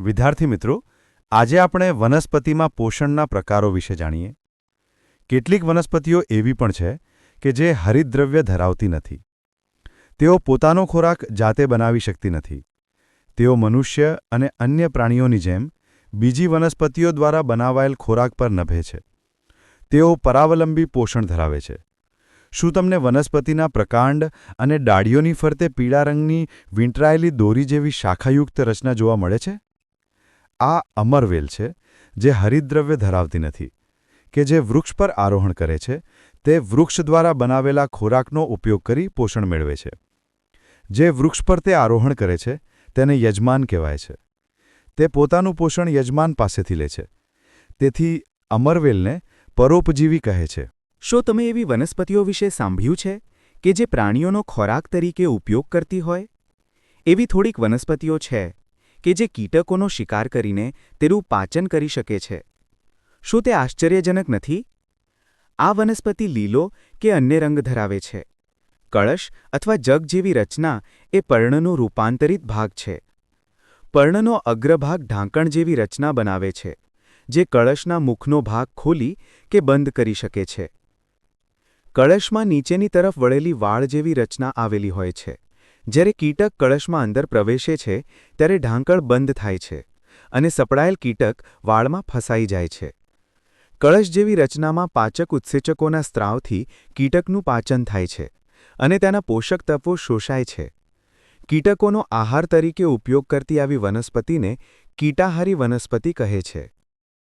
વિદ્યાર્થી મિત્રો, આજે આપણે વનસ્પતિમાં પોષણના પ્રકારો વિશે જાણીએ. કેટલીક વનસ્પતિઓ એવી પણ છે કે જે હરિદ્રવ્ય ધરાવતી નથી. તેઓ પોતાનો ખોરાક જાતે બનાવી શકતી નથી. તેઓ મનુષ્ય અને અન્ય પ્રાણીઓની જેમ બીજી વનસ્પતિઓ દ્વારા બનાવાયેલ ખોરાક પર નભે છે. તેઓ પરાવલંબી પોષણ ધરાવે છે. શું તમને વનસ્પતિના પ્રકાંડ અને ડાળીઓની ફરતે પીળા રંગની વીંટરાયેલી દોરી જેવી શાખાયુક્ત રચના જોવા મળે છે? આ અમરવેલ છે, જે હરિદ્રવ્ય ધરાવતી નથી, કે જે વૃક્ષ પર આરોહણ કરે છે, તે વૃક્ષ દ્વારા બનાવેલા ખોરાકનો ઉપયોગ કરી પોષણ મેળવે છે. જે વૃક્ષ પર તે આરોહણ કરે છે, તેને યજમાન કહેવાય છે. તે પોતાનું પોષણ યજમાન પાસેથી લે છે. તેથી અમરવેલને પરોપજીવી કહે છે. શું તમે એવી વનસ્પતિઓ વિશે સાંભળ્યું છે, કે જે પ્રાણીઓનો ખોરાક તરીકે ઉપયોગ કરતી હોય? એવી થોડીક વનસ્પતિઓ છે કે જે કીટકોનો શિકાર કરીને તેનું પાચન કરી શકે છે. શું તે આશ્ચર્યજનક નથી? આ વનસ્પતિ લીલો કે અન્ય રંગ ધરાવે છે. કળશ અથવા જગ જેવી રચના એ પર્ણનો રૂપાંતરિત ભાગ છે. પર્ણનો અગ્રભાગ ઢાંકણ જેવી રચના બનાવે છે, જે કળશના મુખનો ભાગ ખોલી કે બંધ કરી શકે છે. કળશમાં નીચેની તરફ વળેલી વાળ જેવી રચના આવેલી હોય છે. જ્યારે કીટક કળશમાં અંદર પ્રવેશે છે, ત્યારે ઢાંકણ બંધ થાય છે અને સપડાયેલ કીટક વાળમાં ફસાઈ જાય છે. કળશ જેવી રચનામાં પાચક ઉત્સેચકોના સ્ત્રાવથી કીટકનું પાચન થાય છે અને તેના પોષક તત્વો શોષાય છે. કીટકોનો આહાર તરીકે ઉપયોગ કરતી આવી વનસ્પતિને કીટાહારી વનસ્પતિ કહે છે.